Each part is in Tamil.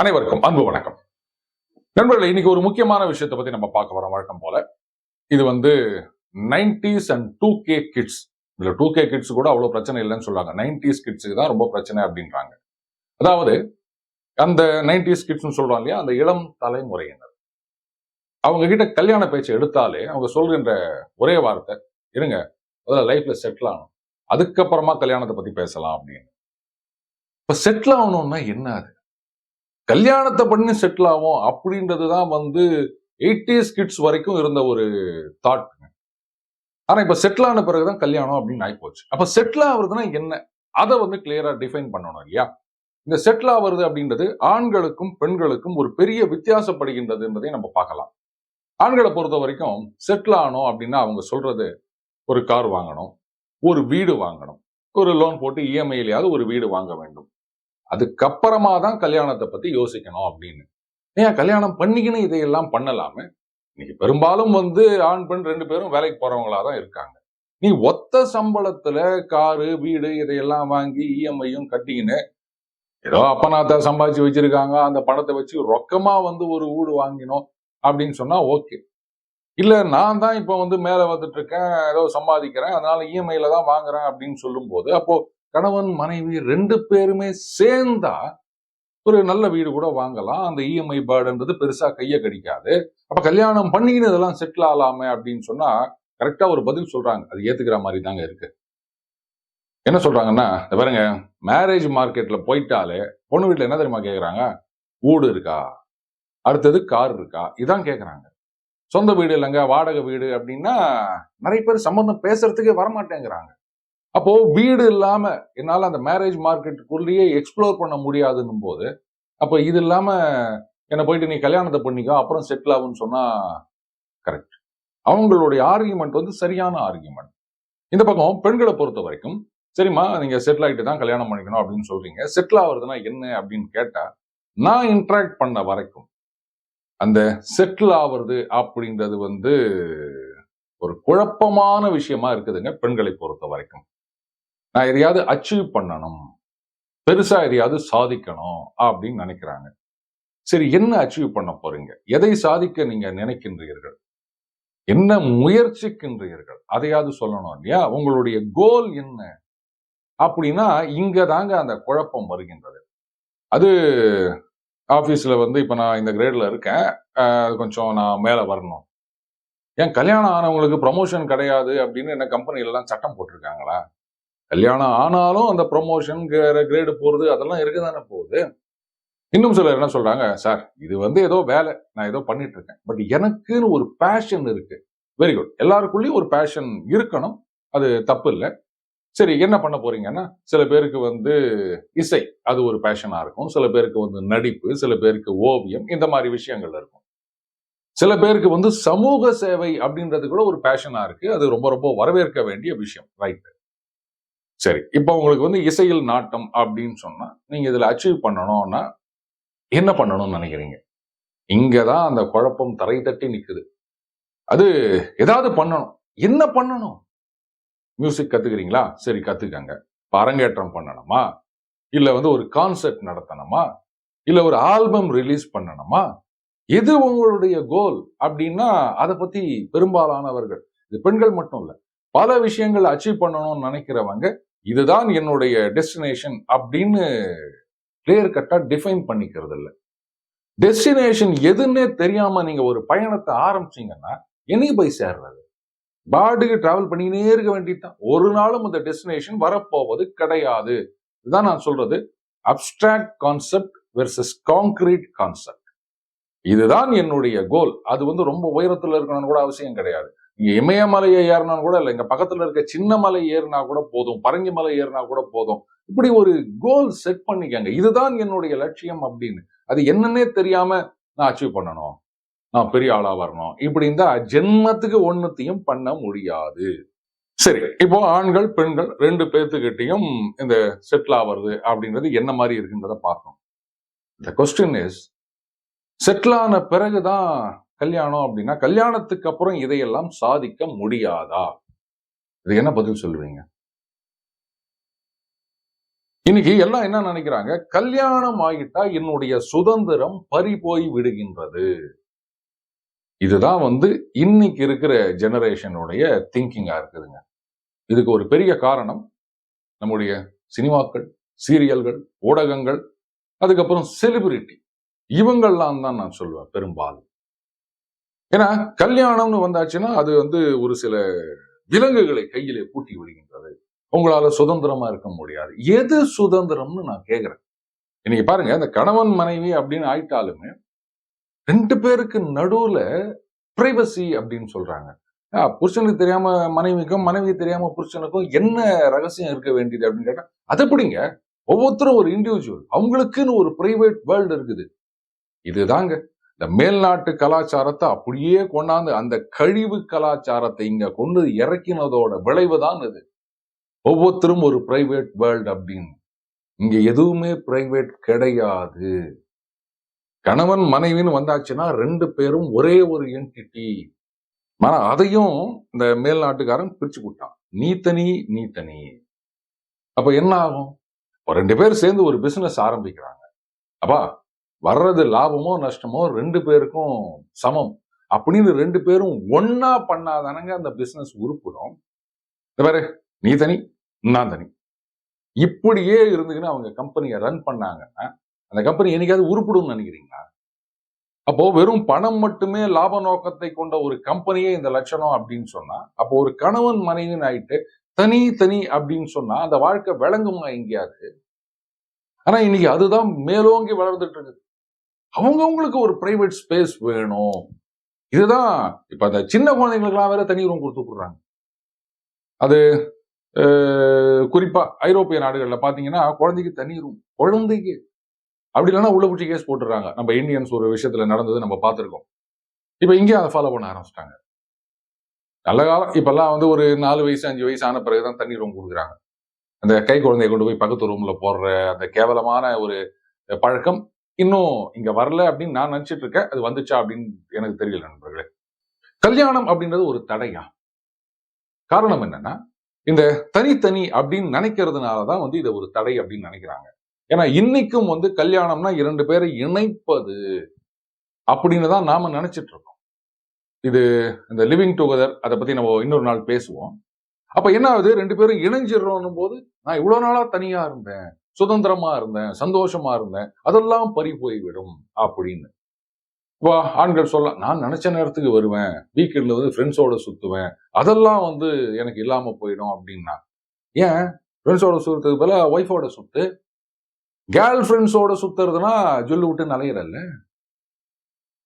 அனைவருக்கும் அன்பு வணக்கம். நண்பர்களே இன்னைக்கு ஒரு முக்கியமான விஷயத்தை பத்தி நம்ம பார்க்க வரோம் வழக்கம் போல. இது வந்து nineties and two K kids. இதுல டூ கே கிட்ஸ் கூட அவ்வளவு பிரச்சனை இல்லைன்னு சொல்றாங்க. நைன்டிஸ் கிட்ஸுக்கு தான் ரொம்ப பிரச்சனை அப்படின்றாங்க. அதாவது அந்த நைன்டிஸ் கிட்ஸ்னு சொல்றோம் இல்லையா அந்த இளம் தலைமுறையினர். அவங்க கிட்ட கல்யாண பேச்சு எடுத்தாலே அவங்க சொல்கின்ற ஒரே வார்த்தை இருங்க முதல்ல லைஃப்ல செட்டில் ஆகணும். அதுக்கப்புறமா கல்யாணத்தை பத்தி பேசலாம் அப்படின்னு. இப்ப செட்டில் ஆகணும்னா என்ன அது? கல்யாணத்தை பண்ணி செட்டில் ஆகும் அப்படின்றது தான் வந்து எயிட்டிஸ் கிட்ஸ் வரைக்கும் இருந்த ஒரு தாட் ஆனா இப்ப செட்டில் ஆன பிறகுதான் கல்யாணம் அப்படின்னு ஆயிப்போச்சு. அப்ப செட்டில் ஆகுறதுனா என்ன? அதை வந்து கிளியரா டிஃபைன் பண்ணணும் இல்லையா? இந்த செட்டில் ஆகுறது அப்படின்றது ஆண்களுக்கும் பெண்களுக்கும் ஒரு பெரிய வித்தியாசப்படுகின்றது என்பதை நம்ம பார்க்கலாம். ஆண்களை பொறுத்த வரைக்கும் செட்டில் ஆனோம் அப்படின்னா அவங்க சொல்றது ஒரு கார் வாங்கணும் ஒரு வீடு வாங்கணும் ஒரு லோன் போட்டு இஎம்ஐலையாவது ஒரு வீடு வாங்க வேண்டும். அதுக்கப்புறமா தான் கல்யாணத்தை பத்தி யோசிக்கணும் அப்படின்னு. ஏன் கல்யாணம் பண்ணிக்கின்னு இதையெல்லாம் பண்ணலாமே? இன்னைக்கு பெரும்பாலும் வந்து ஆண் பெண் ரெண்டு பேரும் வேலைக்கு போறவங்களா தான் இருக்காங்க. நீ ஒத்த சம்பளத்துல காரு வீடு இதையெல்லாம் வாங்கி இஎம்ஐயும் கட்டிக்கின்னு ஏதோ அப்பனாத்தா சம்பாதிச்சு வச்சிருக்காங்க அந்த பணத்தை வச்சு ரொக்கமா வந்து ஒரு வீடு வாங்கினோம் அப்படின்னு சொன்னா ஓகே. இல்ல நான் தான் இப்போ வந்து மேல வந்துட்டு இருக்கேன் ஏதோ சம்பாதிக்கிறேன் அதனால இஎம்ஐல தான் வாங்குறேன் அப்படின்னு சொல்லும்போது அப்போ கணவன் மனைவி ரெண்டு பேருமே சேர்ந்தா ஒரு நல்ல வீடு கூட வாங்கலாம். அந்த இஎம்ஐ பேர்டுன்றது பெருசா கையை கடிக்காது. அப்ப கல்யாணம் பண்ணிக்கின்னு இதெல்லாம் செட்டில் ஆகலாமே அப்படின்னு சொன்னா கரெக்டா ஒரு பதில் சொல்றாங்க. அது ஏத்துக்கிற மாதிரி தாங்க இருக்கு. என்ன சொல்றாங்கன்னா இந்த பாருங்க மேரேஜ் மார்க்கெட்ல போயிட்டாலே பொண்ணு வீட்டுல என்ன தெரியுமா கேக்குறாங்க? வீடு இருக்கா? அடுத்தது கார் இருக்கா? இதான் கேக்குறாங்க. சொந்த வீடு இல்லைங்க வாடகை வீடு அப்படின்னா நிறைய பேர் சம்பந்தம் பேசுறதுக்கே வரமாட்டேங்கிறாங்க. அப்போ வீடு இல்லாம என்னால அந்த மேரேஜ் மார்க்கெட்டுக்குள்ளேயே எக்ஸ்ப்ளோர் பண்ண முடியாதுன்னும் போது அப்போ இது இல்லாம என்னை போயிட்டு நீ கல்யாணத்தை பண்ணிக்கோ அப்புறம் செட்டில் ஆகும்னு சொன்னா கரெக்ட் அவங்களுடைய ஆர்கியூமெண்ட் வந்து சரியான ஆர்கியூமெண்ட் இந்த பக்கம் பெண்களை பொறுத்த வரைக்கும் சரிம்மா நீங்க செட்டில் ஆகிட்டு தான் கல்யாணம் பண்ணிக்கணும் அப்படின்னு சொல்றீங்க. செட்டில் ஆகுறதுனா என்ன அப்படின்னு கேட்டா நான் இன்ட்ராக்ட் பண்ண வரைக்கும் அந்த செட்டில் ஆகுறது அப்படின்றது வந்து ஒரு குழப்பமான விஷயமா இருக்குதுங்க பெண்களை பொறுத்த வரைக்கும். நான் எதையாவது அச்சீவ் பண்ணணும். பெருசா எதையாவது சாதிக்கணும் அப்படின்னு நினைக்கிறாங்க. சரி என்ன அச்சீவ் பண்ண போறீங்க? எதை சாதிக்க நீங்க நினைக்கின்றீர்கள்? என்ன முயற்சிக்கின்றீர்கள்? அதையாவது சொல்லணும் இல்லையா? உங்களுடைய கோல் என்ன? அப்படின்னா இங்க தாங்க அந்த குழப்பம் வருகின்றது. அது ஆஃபீஸில் வந்து இப்போ நான் இந்த கிரேடில் இருக்கேன். கொஞ்சம் நான் மேலே வரணும். ஏன் கல்யாணம் ஆனவங்களுக்கு ப்ரமோஷன் கிடையாது அப்படின்னு என்ன கம்பெனிலலாம் சட்டம் போட்டிருக்காங்களா? கல்யாணம் ஆனாலும் அந்த ப்ரொமோஷன் கிரேடு போகிறது அதெல்லாம் இருக்க தானே போகுது. இன்னும் சிலர் என்ன சொல்றாங்க சார் இது வந்து ஏதோ வேலை நான் ஏதோ பண்ணிட்டு இருக்கேன் பட் எனக்குன்னு ஒரு பேஷன் இருக்கு. வெரி குட் எல்லாருக்குள்ளேயும் ஒரு பேஷன் இருக்கணும். அது தப்பு இல்லை. சரி என்ன பண்ண போறீங்கன்னா சில பேருக்கு வந்து இசை அது ஒரு பேஷனாக இருக்கும். சில பேருக்கு வந்து நடிப்பு சில பேருக்கு ஓவியம் இந்த மாதிரி விஷயங்கள் இருக்கும். சில பேருக்கு வந்து சமூக சேவை அப்படின்றது கூட ஒரு பேஷனாக இருக்கு. அது ரொம்ப ரொம்ப வரவேற்க வேண்டிய விஷயம் ரைட் சரி இப்போ உங்களுக்கு வந்து இசையில் நாட்டம் அப்படின்னு சொன்னா நீங்க இதுல அச்சீவ் பண்ணணும்னா என்ன பண்ணணும்னு நினைக்கிறீங்க? இங்கதான் அந்த குழப்பம் தரை தட்டி நிக்குது. அது ஏதாவது பண்ணணும். என்ன பண்ணணும்? மியூசிக் கத்துக்கிறீங்களா? சரி கத்துக்கங்க. அரங்கேற்றம் பண்ணணுமா? இல்ல வந்து ஒரு கான்சர்ட் நடத்தணுமா? இல்ல ஒரு ஆல்பம் ரிலீஸ் பண்ணணுமா? எது உங்களுடைய கோல் அப்படின்னா அதை பத்தி பெரும்பாலானவர்கள் இது பெண்கள் மட்டும் இல்லை பல விஷயங்கள் அச்சீவ் பண்ணணும்னு நினைக்கிறவங்க இதுதான் என்னுடைய டெஸ்டினேஷன் அப்படின்னு கிளியர் கட்டா டிஃபைன் பண்ணிக்கிறது இல்ல டெஸ்டினேஷன் எதுன்னே தெரியாம நீங்க ஒரு பயணத்தை ஆரம்பிச்சீங்கன்னா எனி போய் சேர்றது. பாட்டுக்கு டிராவல் பண்ணிக்கினே இருக்க வேண்டியதுதான். ஒரு நாளும் அந்த டெஸ்டினேஷன் வரப்போவது கிடையாது. இதுதான் நான் சொல்றது. Abstract concept versus concrete concept இதுதான் என்னுடைய கோல் அது வந்து ரொம்ப உயரத்துல இருக்கணும்னு கூட அவசியம் கிடையாது. இங்க இமயமலையை ஏறினா கூட இல்லை. இங்க பக்கத்துல இருக்க சின்ன மலை ஏறினா கூட போதும். பரங்கி மலை ஏறினா கூட போதும். இப்படி ஒரு கோல் செட் பண்ணிக்கங்க. இதுதான் என்னுடைய லட்சியம் அப்படின்னு. அது என்னன்னே தெரியாம நான் அச்சீவ் பண்ணணும். நான் பெரிய ஆளா வரணும். இப்படி இருந்தா ஜென்மத்துக்கு ஒண்ணுத்தையும் பண்ண முடியாது. சரி இப்போ ஆண்கள் பெண்கள் ரெண்டு பேர்த்துக்கிட்டையும் இந்த செட்டில் ஆவறது அப்படின்றது என்ன மாதிரி இருக்குன்றத பார்க்கணும். த கொஸ்டின் இஸ் செட்டில் ஆன பிறகுதான் கல்யாணம் அப்படின்னா கல்யாணத்துக்கு அப்புறம் இதையெல்லாம் சாதிக்க முடியாதா? இது என்ன பதில் சொல்லுவீங்க? இன்னைக்கு எல்லாம் என்ன நினைக்கிறாங்க? கல்யாணம் ஆகிட்டா என்னுடைய சுதந்திரம் பறி போய் விடுகின்றது. இதுதான் வந்து இன்னைக்கு இருக்கிற ஜெனரேஷனுடைய திங்கிங்கா இருக்குதுங்க. இதுக்கு ஒரு பெரிய காரணம் நம்முடைய சினிமாக்கள் சீரியல்கள் ஊடகங்கள் அதுக்கப்புறம் செலிபிரிட்டி இவங்கள்லாம் தான் நான் சொல்லுவேன் பெரும்பாலும். ஏன்னா கல்யாணம்னு வந்தாச்சுன்னா அது வந்து ஒரு சில விலங்குகளை கையிலே பூட்டி விடுகின்றது. உங்களால சுதந்திரமா இருக்க முடியாது. எது சுதந்திரம்னு நான் கேக்குறேன். இன்னைக்கு பாருங்க அந்த கணவன் மனைவி அப்படின்னு ஆயிட்டாலுமே ரெண்டு பேருக்கு நடுவுல பிரைவசி அப்படின்னு சொல்றாங்க. ஆஹ் புருஷனுக்கு தெரியாம மனைவிக்கும் மனைவி தெரியாம புருஷனுக்கும் என்ன ரகசியம் இருக்க வேண்டியது அப்படின்னு கேட்டா அதை பிடிங்க ஒவ்வொருத்தரும் ஒரு இண்டிவிஜுவல் அவங்களுக்குன்னு ஒரு பிரைவேட் வேர்ல்டு இருக்குது. இதுதாங்க. இந்த மேல்நாட்டு கலாச்சாரத்தை அப்படியே கொண்டாந்து அந்த கழிவு கலாச்சாரத்தை இங்க கொண்டு இறக்கினதோட விளைவு தான் இது. ஒவ்வொருத்தரும் ஒரு பிரைவேட் வேர்ல்டு அப்படின்னு. இங்க எதுவுமே பிரைவேட் கிடையாது. கணவன் மனைவின்னு வந்தாச்சுன்னா ரெண்டு பேரும் ஒரே ஒரு என்டிட்டி ஆனா அதையும் இந்த மேல்நாட்டுக்காரன் பிரிச்சு கொடுத்தான். நீ தனி நீ தனி. அப்ப என்ன ஆகும்? ரெண்டு பேர் சேர்ந்து ஒரு பிசினஸ் ஆரம்பிக்கிறாங்க. அப்பா வர்றது லாபமோ நஷ்டமோ ரெண்டு பேருக்கும் சமம். அப்படின்னு ரெண்டு பேரும் ஒன்னா பண்ணாதானங்க அந்த பிசினஸ் உருப்பிடும். இந்த பாரு நீ தனி நான் தனி. இப்படியே இருந்துக்கின்னு அவங்க கம்பெனியை ரன் பண்ணாங்கன்னா அந்த கம்பெனி என்னைக்காவது உருப்பிடும்னு நினைக்கிறீங்களா? அப்போ வெறும் பணம் மட்டுமே லாப நோக்கத்தை கொண்ட ஒரு கம்பெனியே இந்த லட்சணம் அப்படின்னு சொன்னா அப்போ ஒரு கணவன் மனைவின்னு ஆயிட்டு தனி தனி அப்படின்னு சொன்னா அந்த வாழ்க்கை விளங்குமா எங்கேயாவது? ஆனா இன்னைக்கு அதுதான் மேலோங்கி வளர்ந்துட்டு இருக்குது. அவங்கவுங்களுக்கு ஒரு பிரைவேட் ஸ்பேஸ் வேணும். இதுதான் இப்போ அந்த சின்ன குழந்தைங்களுக்குலாம் வேற தனி ரூம் கொடுத்து விடுறாங்க அது குறிப்பாக குறிப்பா ஐரோப்பிய நாடுகள்ல பார்த்தீங்கன்னா குழந்தைக்கு தனி ரூம் குழந்தைக்கு. அப்படி இல்லைன்னா உள்ள பிடிச்சி கேஸ் போட்டுறாங்க நம்ம இந்தியன்ஸ் ஒரு விஷயத்துல நடந்தது நம்ம பார்த்திருக்கோம் இப்போ இங்கேயும் அதை ஃபாலோ பண்ண ஆரம்பிச்சிட்டாங்க. நல்ல காலம். இப்பெல்லாம் வந்து ஒரு நாலு வயசு அஞ்சு வயசு ஆன பிறகு தான் தண்ணி ரூம் கொடுக்குறாங்க. அந்த கை குழந்தைய கொண்டு போய் பக்கத்து ரூம்ல போடுற அந்த கேவலமான ஒரு பழக்கம் இன்னும் இங்க வரல அப்படின்னு நான் நினைச்சிட்டு இருக்கேன். அது வந்துச்சா அப்படின்னு எனக்கு தெரியல நண்பர்களே. கல்யாணம் அப்படின்றது ஒரு தடையா? காரணம் என்னன்னா இந்த தனித்தனி அப்படின்னு நினைக்கிறதுனாலதான் வந்து இதை ஒரு தடை அப்படின்னு நினைக்கிறாங்க. ஏன்னா இன்னைக்கும் வந்து கல்யாணம்னா இரண்டு பேரை இணைப்பது அப்படின்னு தான் நாம நினைச்சிட்டு இருக்கோம். இது இந்த லிவிங் டுகெதர் அதை பத்தி நம்ம இன்னொரு நாள் பேசுவோம். அப்ப என்ன ஆகுது? ரெண்டு பேரும் இணைஞ்சிடறோம் போது நான் இவ்வளவு நாளா தனியா இருந்தேன். சுதந்திரமா இருந்தேன் சந்தோஷமா இருந்தேன் அதெல்லாம் பறி போய்விடும் அப்படின்னு. வா ஆண்கள் சொல்லலாம் நான் நினைச்ச நேரத்துக்கு வருவேன் வீக்கெண்ட்ல வந்து ஃப்ரெண்ட்ஸோட சுத்துவேன் அதெல்லாம் வந்து எனக்கு இல்லாம போயிடும் அப்படின்னா. ஏன்? ஃப்ரெண்ட்ஸோட சுத்துறதுக்கு பதில ஒய்ஃபோட சுத்து. கேர்ள் ஃப்ரெண்ட்ஸோட சுத்துறதுனா ஜொல்லு விட்டு நலையிறல்ல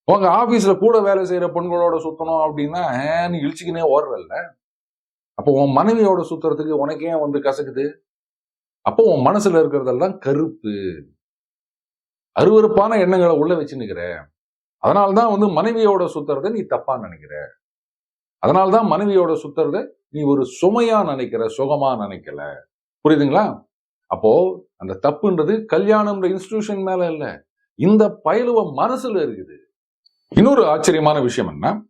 உங்க ஆபீஸ்ல கூட வேலை செய்யற பெண்களோட சுத்தணும் அப்படின்னா நீ இழிச்சுக்கினே ஓடுறல்ல. அப்போ உன் மனைவியோட சுத்துறதுக்கு உனக்கு ஏன் வந்து கசக்குது. அப்போ உன் மனசுல இருக்கிறதெல்லாம் கருப்பு. அருவருப்பான எண்ணங்களை உள்ள வச்சு அதனால்தான் வந்து மனைவியோட சுத்துறத நீ தப்பா நினைக்கிற. அதனால்தான் மனைவியோட சுத்துறத நீ ஒரு சுமையா நினைக்கிற சுகமா நினைக்கல. புரியுதுங்களா? அப்போ அந்த தப்புன்றது கல்யாணம்ன்ற இன்ஸ்டிடியூஷன் மேல இல்ல. இந்த பயலுவ மனசுல இருக்குது. இன்னொரு ஆச்சரியமான விஷயம் என்ன?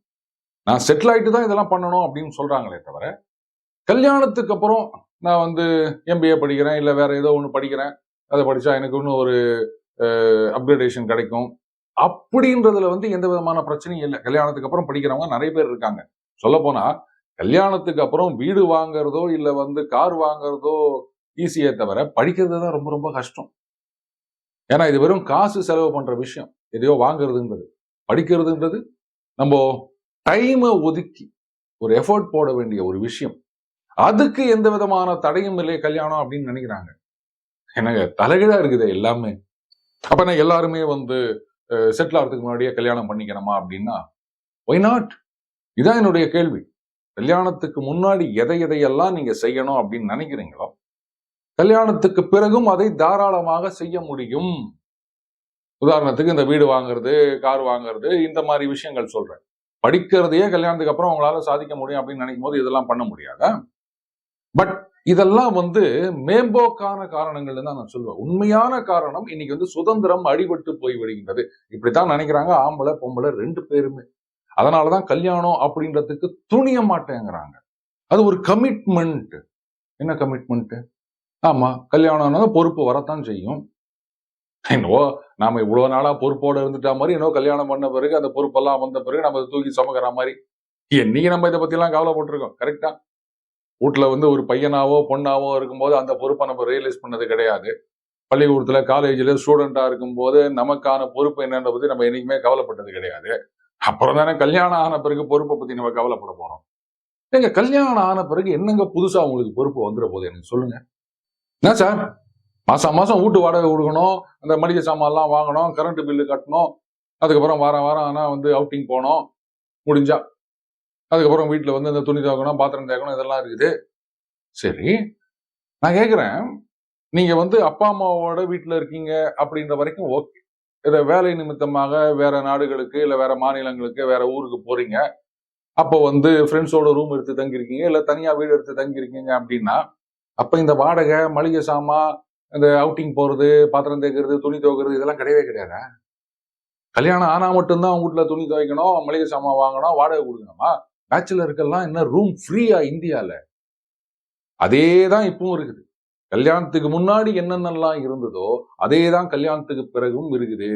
நான் செட்டில் ஆயிட்டு தான் இதெல்லாம் பண்ணணும் அப்படின்னு சொல்றாங்களே தவிர கல்யாணத்துக்கு அப்புறம் நான் வந்து எம்பிஏ படிக்கிறேன் இல்லை வேற ஏதோ ஒன்று படிக்கிறேன். அதை படித்தா எனக்கு இன்னும் ஒரு அப்கிரேடேஷன் கிடைக்கும். அப்படின்றதுல வந்து எந்த விதமான பிரச்சனையும் இல்லை. கல்யாணத்துக்கு அப்புறம் படிக்கிறவங்க நிறைய பேர் இருக்காங்க. சொல்ல போனா கல்யாணத்துக்கு அப்புறம் வீடு வாங்குறதோ இல்லை வந்து கார் வாங்குறதோ ஈஸியே தவிர படிக்கிறது தான் ரொம்ப ரொம்ப கஷ்டம். ஏன்னா இது வெறும் காசு செலவு பண்ற விஷயம். எதையோ வாங்குறதுன்றது. படிக்கிறதுன்றது நம்ம டைமை ஒதுக்கி ஒரு எஃபோர்ட் போட வேண்டிய ஒரு விஷயம். அதுக்கு எந்த விதமான தடையும் இல்லை கல்யாணம் அப்படின்னு நினைக்கிறாங்க. எனக்கு தலைகீழா இருக்குது எல்லாமே. அப்ப நான் எல்லாருமே வந்து செட்டில் ஆகிறதுக்கு முன்னாடியே கல்யாணம் பண்ணிக்கணுமா அப்படின்னா ஒய் நாட் இதான் என்னுடைய கேள்வி. கல்யாணத்துக்கு முன்னாடி எதை எதையெல்லாம் நீங்க செய்யணும் அப்படின்னு நினைக்கிறீங்களோ கல்யாணத்துக்கு பிறகும் அதை தாராளமாக செய்ய முடியும். உதாரணத்துக்கு இந்த வீடு வாங்குறது கார் வாங்குறது இந்த மாதிரி விஷயங்கள் சொல்றேன். படிக்கிறதையே கல்யாணத்துக்கு அப்புறம் உங்களால சாதிக்க முடியும் அப்படின்னு நினைக்கும் போது இதெல்லாம் பண்ண முடியாதா? பட் இதெல்லாம் வந்து மேம்போக்கான காரணங்கள் தான் நான் சொல்லுவேன். உண்மையான காரணம் இன்னைக்கு வந்து சுதந்திரம் அடிபட்டு போய் விடுகின்றது. இப்படித்தான் நினைக்கிறாங்க ஆம்பளை பொம்பளை ரெண்டு பேருமே. அதனாலதான் கல்யாணம் அப்படின்றதுக்கு துணிய மாட்டேங்கிறாங்க. அது ஒரு கமிட்மெண்ட் என்ன கமிட்மெண்ட் ஆமா கல்யாணம்னா பொறுப்பு வரத்தான் செய்யும். என்னவோ நாம இவ்வளவு நாளா பொறுப்போட இருந்துட்டா மாதிரி என்னோ கல்யாணம் பண்ண பிறகு அந்த பொறுப்பெல்லாம் வந்த பிறகு நம்ம தூக்கி சுமக்கிற மாதிரி. என்னைக்கு நம்ம இதை பத்தி எல்லாம் கவலைப்பட்டிருக்கோம் கரெக்டா வீட்டில் வந்து ஒரு பையனாவோ பொண்ணாவோ இருக்கும்போது அந்த பொறுப்பை நம்ம ரியலைஸ் பண்ணது கிடையாது. பள்ளிக்கூடத்தில் காலேஜில் ஸ்டூடெண்ட்டாக இருக்கும்போது நமக்கான பொறுப்பு என்னன்ற பற்றி நம்ம என்றைக்குமே கவலைப்பட்டது கிடையாது. அப்புறம் தானே கல்யாணம் ஆன பிறகு பொறுப்பை பற்றி நம்ம கவலைப்பட போகிறோம் ஏங்க கல்யாணம் ஆன பிறகு என்னங்க புதுசாக உங்களுக்கு பொறுப்பு வந்துட போகுது? எனக்கு சொல்லுங்க. என்ன சார்? மாசம் மாசம் வீட்டு வாடகை கொடுக்கணும் அந்த மளிகை சாமான்லாம் வாங்கணும் கரண்ட் பில்லு கட்டணும் அதுக்கப்புறம் வாரம் வாரம் ஆனால் வந்து அவுட்டிங் போனோம் முடிஞ்சா. அதுக்கப்புறம் வீட்டில் வந்து இந்த துணி துவைக்கணும் பாத்திரம் தேய்க்கணும் இதெல்லாம் இருக்குது. சரி நான் கேட்குறேன் நீங்க வந்து அப்பா அம்மாவோட வீட்டில் இருக்கீங்க அப்படின்ற வரைக்கும் ஓகே. இதை வேலை நிமித்தமாக வேற நாடுகளுக்கு இல்லை வேற மாநிலங்களுக்கு வேற ஊருக்கு போறீங்க. அப்போ வந்து ஃப்ரெண்ட்ஸோட ரூம் எடுத்து தங்கியிருக்கீங்க இல்லை தனியா வீடு எடுத்து தங்கியிருக்கீங்க அப்படின்னா அப்போ இந்த வாடகை மளிகை சாமான் இந்த அவுட்டிங் போகிறது பாத்திரம் தேய்க்கிறது துணி துவைக்கிறது இதெல்லாம் கிடையவே கிடையாதா? கல்யாணம் ஆனால் மட்டும்தான் அவங்க வீட்டில் துணி துவைக்கணும் மளிகை சாமான் வாங்கணும் வாடகை கொடுக்கணுமா? பேச்சுலருக்கெல்லாம் என்ன ரூம் ஃப்ரீயா இந்தியால? அதே தான் இப்பவும் இருக்குது. கல்யாணத்துக்கு முன்னாடி என்னென்னலாம் இருந்ததோ அதே தான் கல்யாணத்துக்கு பிறகும் இருக்குது.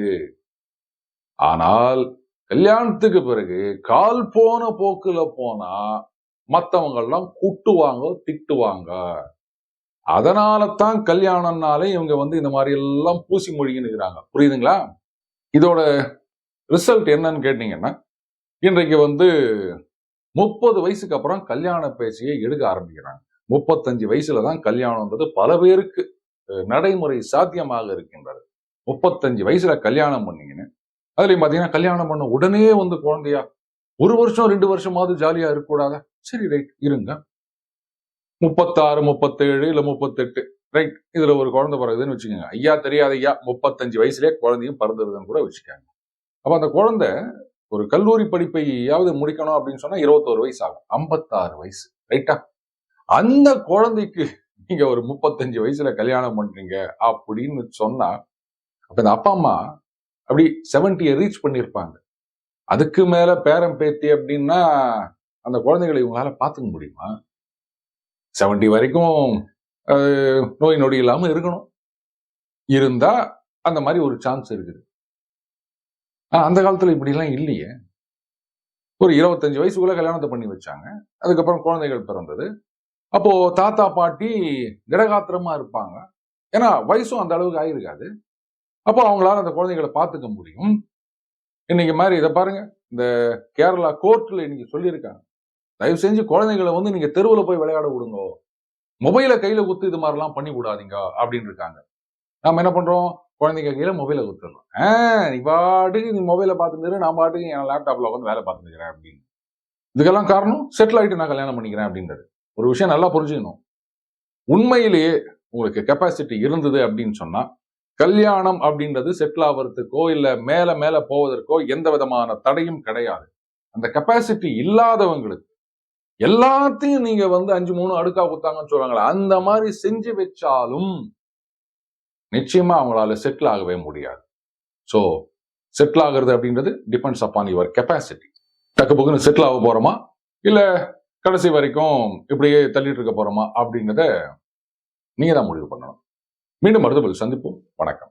ஆனால் கல்யாணத்துக்கு பிறகு கால் போன போக்குல போனா மத்தவங்க எல்லாம் கூட்டுவாங்க திட்டுவாங்க. அதனால தான் கல்யாணம்னாலே இவங்க வந்து இந்த மாதிரி எல்லாம் பூசி மொழிகின்னுக்கிறாங்க புரியுதுங்களா? இதோட ரிசல்ட் என்னன்னு கேட்டீங்கன்னா இன்றைக்கு வந்து முப்பது வயசுக்கு அப்புறம் கல்யாண பேச்சையை எடுக்க ஆரம்பிக்கிறாங்க. முப்பத்தஞ்சு வயசுல தான் கல்யாணம்ன்றது பல பேருக்கு நடைமுறை சாத்தியமாக இருக்கின்றது. முப்பத்தஞ்சு வயசுல கல்யாணம் பண்ணீங்கன்னு அதுலயும் பாத்தீங்கன்னா கல்யாணம் பண்ண உடனே வந்து குழந்தையா ஒரு வருஷம் ரெண்டு வருஷமாவது ஜாலியா இருக்கக்கூடாதா? சரி ரைட் இருங்க. முப்பத்தாறு முப்பத்தேழு இல்ல முப்பத்தெட்டு ரைட் இதுல ஒரு குழந்தை பிறகுதுன்னு வச்சுக்கோங்க. ஐயா தெரியாத ஐயா முப்பத்தஞ்சு வயசுலயே குழந்தையும் பிறந்துருதுன்னு கூட வச்சுக்கோங்க. அப்ப அந்த குழந்தை ஒரு கல்லூரி படிப்பையாவது முடிக்கணும் அப்படின்னு சொன்னா இருபத்தோரு வயசு ஆகும் ஐம்பத்தாறு வயசு. ரைட்டா அந்த குழந்தைக்கு நீங்க ஒரு முப்பத்தஞ்சு வயசுல கல்யாணம் பண்றீங்க அப்படின்னு சொன்னா அப்ப இந்த அப்பா அம்மா அப்படி செவன்ட்டியை ரீச் பண்ணியிருப்பாங்க அதுக்கு மேல பேரம் பேத்தி அப்படின்னா அந்த குழந்தைகளை இவங்களால பார்த்துக்க முடியுமா? செவன்ட்டி வரைக்கும் நோய் நொடி இல்லாம இருக்கணும். இருந்தா அந்த மாதிரி ஒரு சான்ஸ் இருக்குது. அந்த காலத்துல இப்படி எல்லாம் இல்லையே. ஒரு இருபத்தஞ்சு வயசுக்குள்ள கல்யாணத்தை பண்ணி வச்சாங்க. அதுக்கப்புறம் குழந்தைகள் பிறந்தது. அப்போ தாத்தா பாட்டி திடகாத்திரமா இருப்பாங்க. ஏன்னா வயசும் அந்த அளவுக்கு ஆயிருக்காது. அப்போ அவங்களால அந்த குழந்தைகளை பார்த்துக்க முடியும். இன்னைக்கு மாதிரி இதை பாருங்க. இந்த கேரளா கோர்ட்ல இன்னைக்கு சொல்லியிருக்காங்க. தயவு செஞ்சு குழந்தைங்களை வந்து நீங்க தெருவில் போய் விளையாட விடுங்க. மொபைலை கையில குத்து இது மாதிரிலாம் பண்ணி விடாதீங்க அப்படின்னு இருக்காங்க. நாம என்ன பண்றோம்? குழந்தைங்க கையில் மொபைலை குத்துறோம் ஆஹ் நீ பாட்டுக்கு நீ மொபைலை பார்த்துட்டு நான் பாட்டுக்கு என் லேப்டாப்ல உட்காந்து வேலை பார்த்துக்கிறேன் அப்படின்னு. இதுக்கெல்லாம் காரணம் செட்டில் ஆயிட்டு நான் கல்யாணம் பண்ணிக்கிறேன் அப்படின்றது. ஒரு விஷயம் நல்லா புரிஞ்சுக்கணும். உண்மையிலேயே உங்களுக்கு கெப்பாசிட்டி இருந்தது அப்படின்னு சொன்னா கல்யாணம் அப்படின்றது செட்டில் ஆகிறதுக்கோ இல்ல மேல மேல போவதற்கோ எந்த விதமான தடையும் கிடையாது. அந்த கெப்பாசிட்டி இல்லாதவங்களுக்கு எல்லாத்தையும் நீங்க வந்து அஞ்சு மூணு அடுக்கா குத்தாங்கன்னு சொல்றாங்களே அந்த மாதிரி செஞ்சு வச்சாலும் நிச்சயமா அவங்களால செட்டில் ஆகவே முடியாது. ஸோ செட்டில் ஆகுறது அப்படின்றது டிபெண்ட்ஸ் அப்பான் யுவர் கெப்பாசிட்டி டக்கு புக்குன்னு செட்டில் ஆக போறோமா? இல்ல கடைசி வரைக்கும் இப்படியே தள்ளிட்டு இருக்க போறோமா? அப்படிங்கிறத நீங்கள் தான் முடிவு பண்ணணும். மீண்டும் அடுத்த சந்திப்போம். வணக்கம்.